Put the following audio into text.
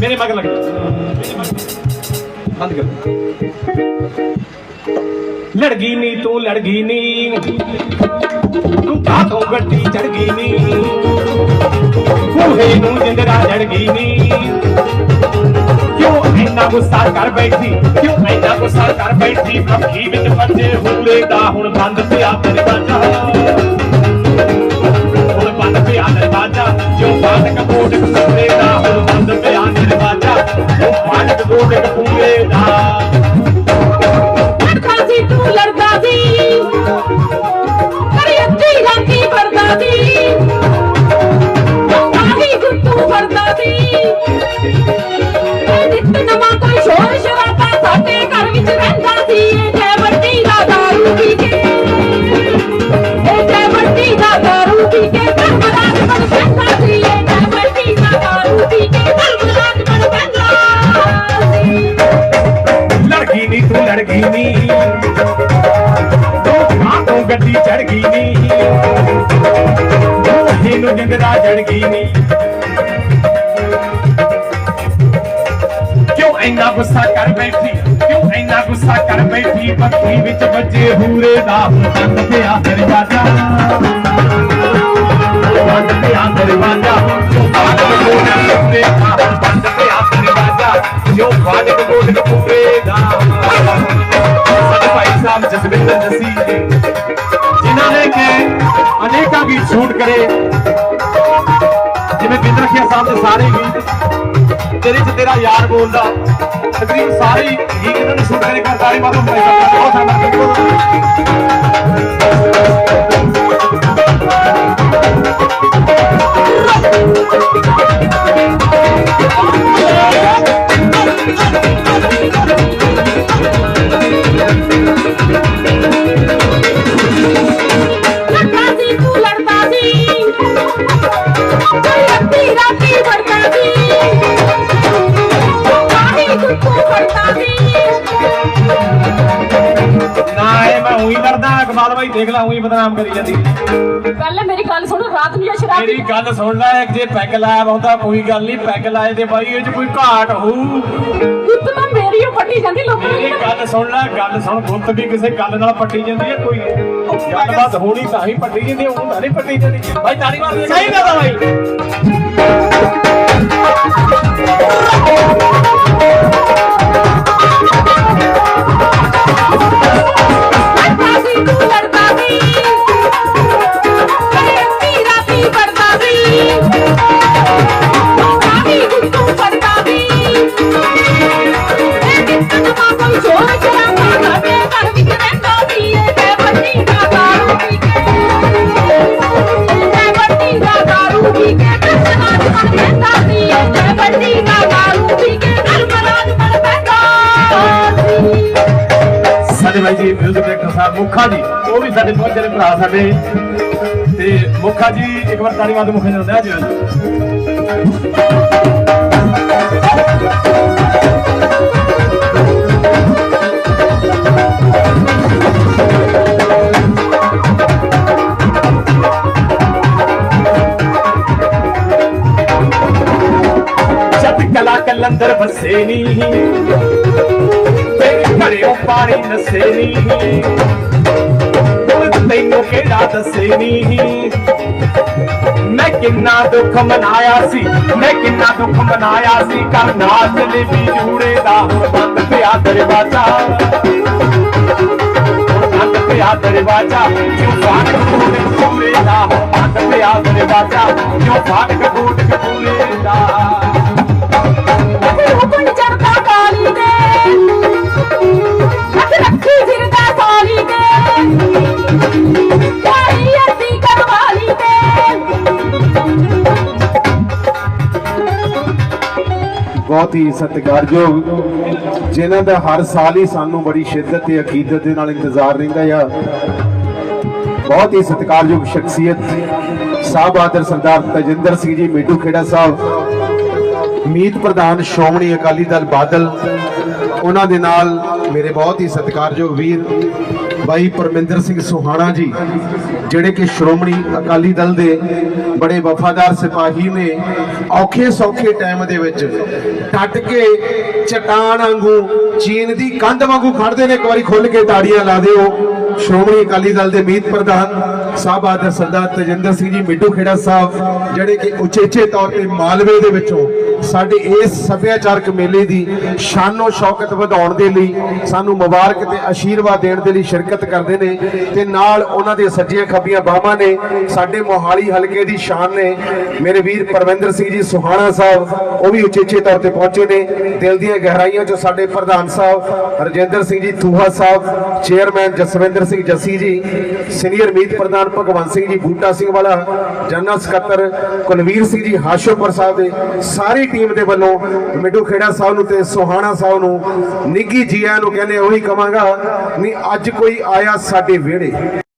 ਮੇਰੇ ਮਗਰ ਲੱਗ ਮੇਰੇ ਬੰਦ ਕਰ। ਲੜਕੀ ਨੀ, ਤੂੰ ਲੜਕੀ ਨੀ। ਤੂੰ ਕਾ ਗੱਡੀ ਚੜ ਗਈ ਨੀ। ਕੋਹੇ ਨੂੰ ਜਿੰਦਰਾ ਜੜ ਨੀ। ਕਿਉਂ ਇੰਨਾ ਗੁੱਸਾ ਕਰ ਬੈਠੀ? ਕਿਉਂ ਇੰਨਾ ਗੁੱਸਾ ਕਰ ਬੈਠੀ? ਅੱਖੀ ਵਿੱਚ ਬੱਜੇ ਹੂਰੇ ਦਾ ਹੁਣ ਬੰਦ ਪਿਆ ਦਰਵਾਜ਼ਾ। ਲੜਦਾ ਸੀ। ਤੂੰ ਲੜਦਾ ਸੀ ਕਰੀ ਅੱਧੀ ਰਾਤੀ ਵਰਦਾ ਸੀ। ਆਹੀ ਗੁੱਟੂ ਵਰਦਾ ਸੀ। ਗੱਡੀ ਚੜ ਗਈ ਨੀ। ਉਹ ਨੂੰ ਜਿੰਦਰਾ ਜੜ ਗਈ ਨੀ। ਕਿਉਂ ਇੰਨਾ ਗੁੱਸਾ ਕਰ ਬੈਠੀ? ਕਿਉਂ ਇੰਨਾ ਗੁੱਸਾ ਕਰ ਬੈਠੀ? ਬੱਤੀ ਵਿੱਚ ਵੱਜੇ ਹੂਰੇ ਦਾ ਹੁਣ ਬੰਦ ਪਿਆ ਦਰਵਾਜ਼ਾ। ਬੰਦ ਪਿਆ ਦਰਵਾਜ਼ਾ। ਜੋ ਫਾਟਕ ਕੋਟ ਕਪੂਰੇ ਦਾ। ਹੁਣ ਬੰਦ ਪਿਆ ਦਰਵਾਜ਼ਾ ਜੋ ਫਾਟਕ ਕੋਟ ਕਪੂਰੇ ਦਾ ਸਾਡੇ ਭਾਈ ਸਾਹਿਬ ਜਸਵਿੰਦਰ ਸ਼ੂਟ ਕਰੇ। ਜਿਵੇਂ ਬਿੰਦਰਖੀਆ ਸਾਹਿਬ ਦੇ ਸਾਰੇ ਗੀਤ, ਤੇਰੇ ਚ ਤੇਰਾ ਯਾਰ ਬੋਲਦਾ। ਤਕਰੀਬ ਸਾਰੇ ਹੀ ਗੀਤ ਇਹਨਾਂ ਨੇ ਸ਼ੂਟ ਕਰੇ ਕਰਤਾਰੀ ਮਾਧੋ ਭਾਈ ਸਾਹਿਬ ਦਾ ਬਹੁਤ ਸਾਡਾ ਲੜਦਾ ਇਕਬਾਲ ਭਾਈ ਦੇਖ ਲਾ ਉਹੀ ਬਦਨਾਮ ਕਰੀ ਜਾਂਦੀ। ਪਹਿਲੇ ਮੇਰੀ ਗੱਲ ਸੁਣ ਰਾਤ ਨੂੰ ਇਹ ਸ਼ਰਾਬ ਮੇਰੀ ਗੱਲ ਸੁਣ ਲੈ ਜੇ ਪੈਗ ਲਾਇਆ ਹੁੰਦਾ ਕੋਈ ਗੱਲ ਨਹੀਂ ਪੈਗ ਲਾਏ ਤੇ ਬਾਈ ਇਹ ਚ ਕੋਈ ਘਾਟ ਹੋਊ। ਗੁੱਤ ਤਾਂ ਮੇਰੀ ਓ ਫੱਟੀ ਜਾਂਦੀ ਲੋਕਾਂ ਮੇਰੀ ਦੀ ਗੱਲ ਸੁਣ ਲੈ ਗੱਲ ਸੁਣ ਗੁੱਤ ਵੀ ਕਿਸੇ ਗੱਲ ਨਾਲ ਪੱਟੀ ਜਾਂਦੀ ਹੈ ਕੋਈ ਗੱਲਬਾਤ ਹੋਣੀ ਤਾਂ ਹੀ ਪੱਟੀ ਜਾਂਦੀ ਹੈ ਉਹ ਤਾਂ ਨਹੀਂ ਪੱਟੀ ਜਾਂਦੀ। ਭਾਈ ਤਾੜੀ ਮਾਰ ਸਹੀ ਗੱਲ ਆ ਭਾਈ ਸਾਡੇ ਭਾਈ ਮਿਊਜ਼ਿਕ ਡਾਇਰੈਕਟਰ ਸਾਹਿਬ ਮੁਖਾ ਜੀ, ਉਹ ਵੀ ਸਾਡੇ ਬਹੁਤ ਜਿਹੜੇ ਭਰਾ ਸਾਡੇ। ਤੇ ਮੁਖਾ ਜੀ, ਇੱਕ ਵਾਰ ਤਾੜੀ ਮਾਰ ਕੇ ਮੁਖੇ ਨੂੰ ਦਿਆ ਜੀ। ਬਸੇ ਨੀ ਤੇਰੇ ਘਰਿਓ ਪਾਣੀ ਨਸੇ ਨੀ ਹੁਣ ਤੈਨੂੰ ਕਿਹੜਾ ਦੱਸੇ ਨੀ ਮੈਂ ਕਿੰਨਾ ਦੁੱਖ ਮਨਾਇਆ ਸੀ ਮੈਂ ਕਿੰਨਾ ਦੁੱਖ ਮਨਾਇਆ ਸੀ ਕਰ ਨਾਚ ਲਈ ਵੀ ਜੂੜੇ ਦਾ ਹੁਣ ਬੰਦ ਪਿਆ ਦਰਵਾਜ਼ਾ ਹੁਣ ਬੰਦ ਪਿਆ ਦਰਵਾਜ਼ਾ ਕਿਉਂ ਫਾਟਕ ਕੋਟ ਕਪੂਰੇ ਦਾ ਹੁਣ ਬੰਦ ਪਿਆ ਦਰਵਾਜ਼ਾ ਕਿਉਂ ਬਹੁਤ ਹੀ ਸਤਿਕਾਰਯੋਗ। ਜਿਨ੍ਹਾਂ ਦਾ ਹਰ ਸਾਲ ਹੀ ਸਾਨੂੰ ਬੜੀ ਸ਼ਿੱਦਤ ਤੇ ਅਕੀਦਤ ਦੇ ਨਾਲ ਇੰਤਜ਼ਾਰ ਰਹਿੰਦਾ ਆ। ਬਹੁਤ ਹੀ ਸਤਿਕਾਰਯੋਗ ਸ਼ਖਸੀਅਤ ਸਾਹਿਬ ਆਦਰ ਸਰਦਾਰ ਤਜਿੰਦਰ ਸਿੰਘ ਜੀ ਮੀਟੂ ਖੇੜਾ ਸਾਹਿਬ, ਮੀਤ ਪ੍ਰਧਾਨ ਸ਼੍ਰੋਮਣੀ ਅਕਾਲੀ ਦਲ ਬਾਦਲ, ਉਹਨਾਂ ਦੇ ਨਾਲ ਮੇਰੇ ਬਹੁਤ ਹੀ ਸਤਿਕਾਰਯੋਗ ਵੀਰ ਬਾਈ ਪਰਮਿੰਦਰ ਸਿੰਘ ਸੁਹਾਣਾ ਜੀ, ਜਿਹੜੇ ਕਿ ਸ਼੍ਰੋਮਣੀ ਅਕਾਲੀ ਦਲ ਦੇ ਬੜੇ ਵਫਾਦਾਰ ਸਿਪਾਹੀ ਨੇ, ਔਖੇ ਸੌਖੇ ਟਾਈਮ ਦੇ ਵਿੱਚ ਟੱਟ ਕੇ ਚਟਾਨ ਵਾਂਗੂ ਚੀਨ ਦੀ ਕੰਧ ਵਾਂਗੂ ਖੜਦੇ ਨੇ, ਇੱਕ ਵਾਰੀ ਖੁੱਲ ਕੇ ਤਾੜੀਆਂ ਲਾ ਦਿਓ। ਸ਼੍ਰੋਮਣੀ ਅਕਾਲੀ ਦਲ ਦੇ ਮੀਤ ਪ੍ਰਧਾਨ ਸਾਹਿਬ ਆਦਰ ਸਰਦਾਰ ਤਜਿੰਦਰ ਸਿੰਘ ਜੀ ਮਿੱਟੂ ਖੇੜਾ ਸਾਹਿਬ, ਜਿਹੜੇ ਕਿ ਉਚੇਚੇ ਤੌਰ ਤੇ ਮਾਲਵੇ ਦੇ ਵਿੱਚੋਂ ਸਾਡੇ ਇਸ ਸੱਭਿਆਚਾਰਕ ਮੇਲੇ ਦੀ ਸ਼ਾਨੋ ਸ਼ੌਕਤ ਵਧਾਉਣ ਦੇ ਲਈ ਸਾਨੂੰ ਮੁਬਾਰਕ ਤੇ ਆਸ਼ੀਰਵਾਦ ਦੇਣ ਦੇ ਲਈ ਸ਼ਿਰਕਤ ਕਰਦੇ ਨੇ ਤੇ ਨਾਲ ਉਹਨਾਂ ਦੇ ਸੱਜੀਆਂ ਖੱਬੀਆਂ ਬਾਹਾਂ ਨੇ, ਸਾਡੇ ਮੋਹਾਲੀ ਹਲਕੇ ਦੀ ਸ਼ਾਨ ਨੇ, ਮੇਰੇ ਵੀਰ ਪਰਵਿੰਦਰ ਸਿੰਘ ਜੀ ਸੁਹਾਣਾ ਸਾਹਿਬ, ਉਹ ਵੀ ਉਚੇਚੇ ਤੌਰ ਤੇ ਪਹੁੰਚੇ ਨੇ, ਦਿਲ ਦੀਆਂ ਗਹਿਰਾਈਆਂ ਚੋਂ ਸਾਡੇ ਪ੍ਰਧਾਨ ਸਾਹਿਬ ਰਜਿੰਦਰ ਸਿੰਘ ਜੀ, ਥੂਹਾ ਸਾਹਿਬ, ਚੇਅਰਮੈਨ ਜਸਵਿੰਦਰ ਸਿੰਘ ਜੱਸੀ ਜੀ, ਸੀਨੀਅਰ ਮੀਤ ਪ੍ਰਧਾਨ ਭਗਵੰਤ ਸਿੰਘ ਜੀ, ਬੂਟਾ ਸਿੰਘ ਵਾਲਾ, ਜਨਰਲ ਸਕੱਤਰ ਕੁਲਵੀਰ ਸਿੰਘ ਜੀ ਹਾਸ਼ੋਪੁਰ ਸਾਹਿਬ ਦੇ ਸਾਰੇ ਟੀਮ ਦੇ ਵੱਲੋਂ ਮਿੱਡੂ ਖੇੜਾ ਸਾਹਿਬ ਨੂੰ ਤੇ ਸੋਹਾਣਾ ਸਾਹਿਬ ਨੂੰ ਨਿੱਗੀ ਜੀਆਂ ਨੂੰ ਕਹਿੰਦੇ ਉਹੀ ਕਵਾਂਗਾ ਨਹੀਂ ਅੱਜ ਕੋਈ ਆਇਆ ਸਾਡੇ ਵਿਹੜੇ।